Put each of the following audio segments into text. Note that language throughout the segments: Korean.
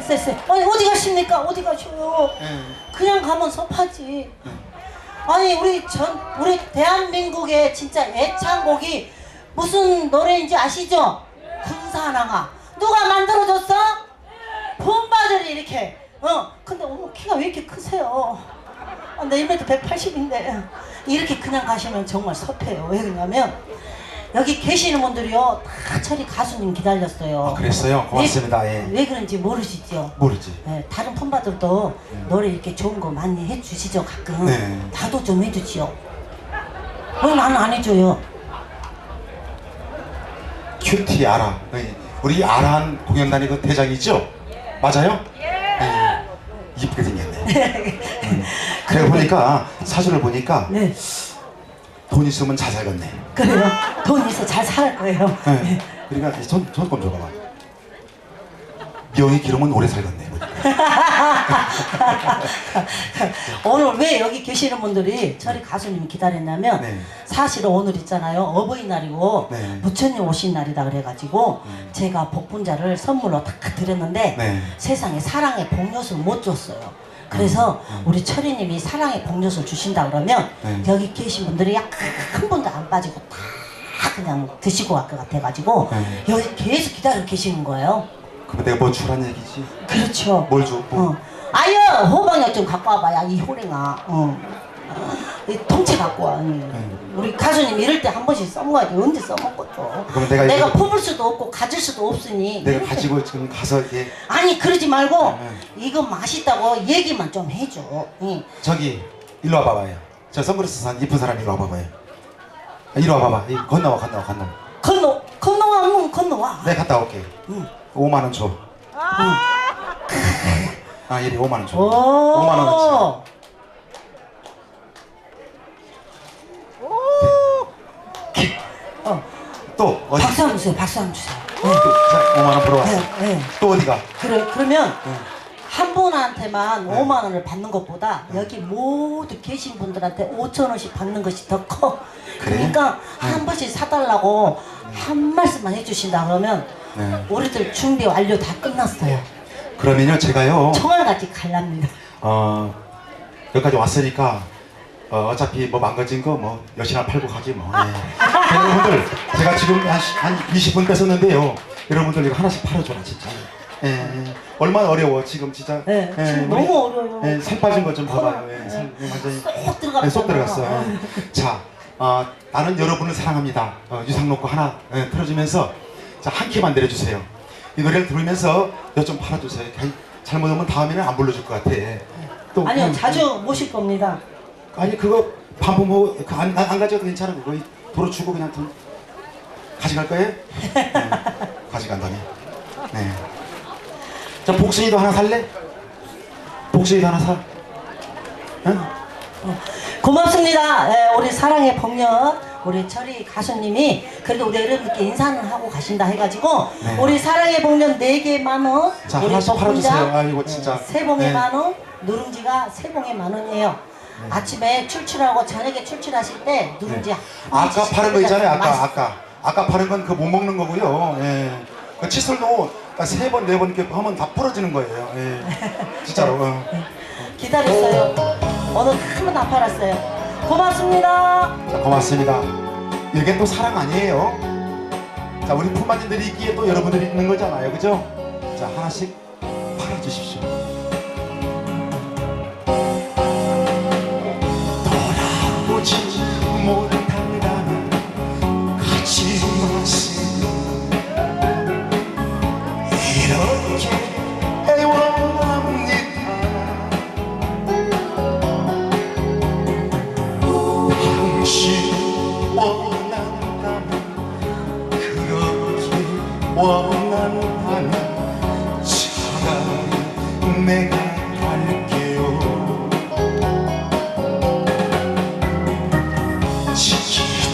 됐어 됐어 아니 어디 가십니까? 어디 가셔요? 예. 그냥 가면 섭하지. 아니 우리 전 우리 대한민국의 진짜 애창곡이 무슨 노래인지 아시죠? 군사나가 누가 만들어줬어? 본바들이 이렇게. 어 근데 어머 키가 왜 이렇게 크세요? 아, 내 1m 180인데. 이렇게 그냥 가시면 정말 섭해요. 왜 그러냐면 여기 계시는 분들이요 다 철이 가수님 기다렸어요 아, 그랬어요? 고맙습니다. 왜, 예. 왜 그런지 모르시죠 모르지. 네, 다른 폰바들도 노래 이렇게 좋은 거 많이 해주시죠 가끔 네. 나도 좀 해주지요 왜 나는 안 해줘요 큐티 아라. 예. 우리 아란 공연단의 그 대장이죠? 맞아요? 예. 이쁘게 생겼네. 음. 제가 보니까 사주를 보니까 네 돈 있으면 잘 살겠네. 그래요 돈 있어 잘 살 거예요 예. 그러니까 손 손금 줘봐봐. 명이 길으면 오래 살겠네. 오늘 왜 여기 계시는 분들이 저리 가수님 기다렸냐면 네. 사실은 오늘 있잖아요 어버이날이고 네. 부처님 오신 날이다 그래가지고 음. 제가 복분자를 선물로 다 드렸는데 네. 세상에 사랑의 복료를 못 줬어요. 그래서 우리 철이님이 사랑의 복료를 주신다 그러면 음, 네. 여기 계신 분들이 약한 번도 안 빠지고 다 그냥 드시고 갈 것 같아가지고 네. 여기 계속 기다리고 계시는 거예요. 그럼 내가 뭐 주란 얘기지? 그렇죠. 뭘 줘? 뭐. 어. 아유 호박약 좀 갖고 와봐야 이 호랭아. 어. 이 통째 갖고 와. 응. 우리 가수님 이럴 때 한 번씩 써먹어야지 언제 써먹겠죠. 그럼 내가 내가 이거- 품을 수도 없고 가질 수도 없으니. 내가 가지고 지금 가서 이게 아니 그러지 말고 네. 이거 맛있다고 얘기만 좀 해줘. 응. 저기 일로 와봐봐요. 저 선글라스 산 이쁜 사람 이리 와봐봐요. 아, 이리 와봐봐. 이 건너와 건너와 건너. 건너 건너와 응 건너와. 내가 갔다 올게. 응. 5만 원 줘. 응. 아 이리 5만 원 줘. 오. 5만 원어 어. 또 어디? 박수 한번 주세요. 박수 한번 주세요. 또, 자, 5만 원 벌어왔어. 네, 네. 또 어디가? 그래 그러면 응. 한 분한테만 네. 5만 원을 받는 것보다 여기 모두 계신 분들한테 5천 원씩 받는 것이 더 커. 그래? 그러니까 네. 한 번씩 사달라고 한 말씀만 해주신다 그러면 네. 우리들 준비 완료 다 끝났어요. 그러면요 제가요 청알같이 갈랍니다. 어 여기까지 왔으니까 어, 어차피 뭐 망가진 거 뭐 여신아 팔고 가지 뭐. 예. 여러분들 제가 지금 한, 시- 한 20분 뺐었는데요. 여러분들 이거 하나씩 팔아줘라 진짜. 예, 예. 얼마나 어려워 지금 진짜. 네, 예, 지금 우리- 너무 어려워요. 예, 살 빠진 거 좀 봐봐요. 네. 예, 살 완전히 쏙 들어갔어요. 네, 쏙 들어갔어. 자, 어, 나는 여러분을 사랑합니다. 어, 유상록 거 하나 예, 틀어주면서 자, 한 키만 내려주세요. 이 노래를 들으면서 이거 좀 팔아주세요. 잘못하면 다음에는 안 불러줄 것 같아. 또 아니요 음, 자주 모실 겁니다. 아니 그거 반품하고 그 안, 안, 안 가져도 괜찮아. 그거 도로 주고 그냥 돈 가져갈 거예요? 네, 가져간다네. 네. 자 복순이도 하나 살래? 복순이도 하나 사. 응? 고맙습니다. 예, 우리 사랑의 복력 우리 철이 가수님이 그래도 우리 여러분께 인사는 하고 가신다 해가지고 네. 우리 사랑의 복력 4개 만 원 자, 하나씩 팔아주세요. 아이고, 진짜. 세봉에 네. 만 원 누룽지가 세봉에 만 원이에요 아침에 출출하고 저녁에 출출하실 때 누룽지 한 아까 개씩 파는 거 있잖아요. 아까 맛있- 아까 아까 파는 건 그 못 먹는 거고요. 예. 그 칫솔도 세 번 네 번 이렇게 하면 다 부러지는 거예요. 예. 진짜로. 어. 기다렸어요 오늘 한번 안 팔았어요 고맙습니다 자, 고맙습니다. 이게 또 사랑 아니에요. 자, 우리 품바님들이 있기에 또 여러분들이 있는 거잖아요. 그죠? 자, 하나씩 팔아주십시오.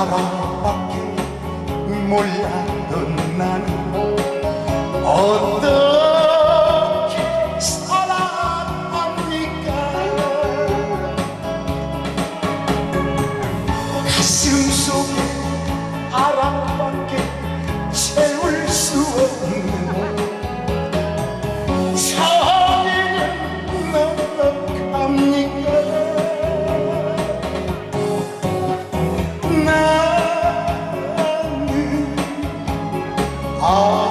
알아밖에 몰랐던 나는 어떻 알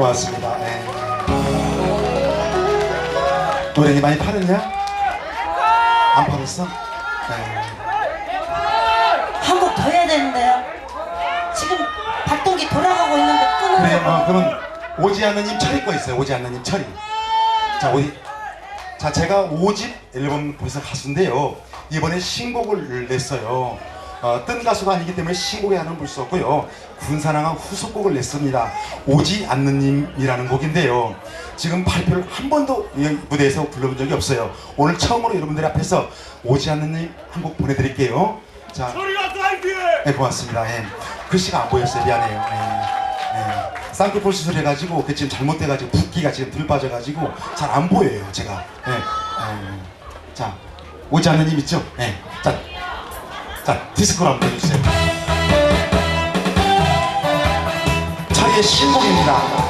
고맙습니다 네. 노래니 많이 팔았냐? 안 팔았어? 네. 한 곡 더 해야 되는데요. 지금 발동기 돌아가고 있는데. 그래, 어, 그러면 오지 않는님 철이 거 있어요. 오지 않는님 철이. 자, 어디? 자, 제가 5집 앨범 벌써 가수인데요. 이번에 신곡을 냈어요. 어, 뜬 가수가 아니기 때문에 신곡에 하는 볼 수 없고요. 군사랑한 후속곡을 냈습니다. 오지 않는 님이라는 곡인데요. 지금 발표를 한 번도 이 무대에서 불러본 적이 없어요. 오늘 처음으로 여러분들 앞에서 오지 않는 님 한 곡 보내드릴게요. 자, 소리가 딸기에 네, 고맙습니다. 예. 글씨가 안 보였어요. 미안해요. 예. 예. 쌍꺼풀 수술해가지고 그 지금 잘못돼가지고 붓기가 지금 들 빠져가지고 잘 안 보여요. 제가. 예. 예. 자, 오지 않는 님 있죠? 예. 자, 자 디스코로 한번 해주세요. 저희의 신곡입니다.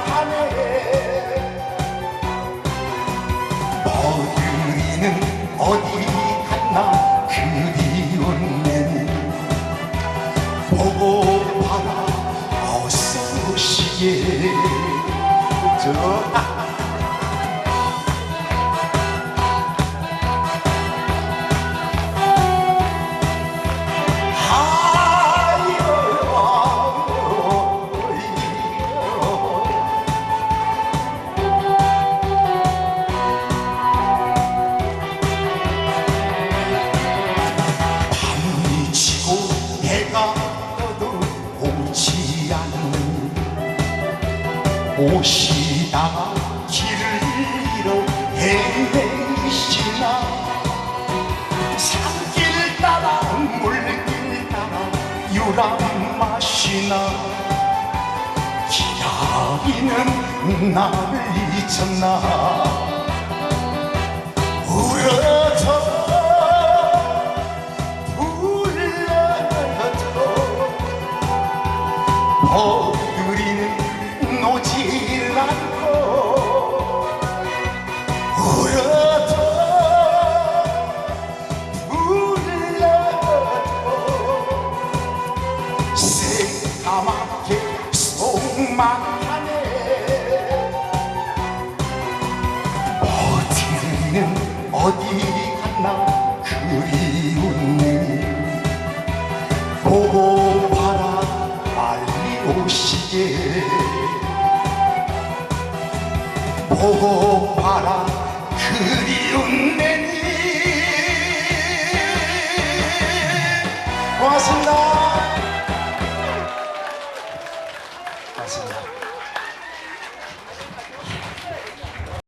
오시 헤매시나 산길 따라 물길 따라 유람 마시나. 기다리는 나를 잊었나. 울어줘 보시게 보고 바라 그리운 내니. 고맙습니다.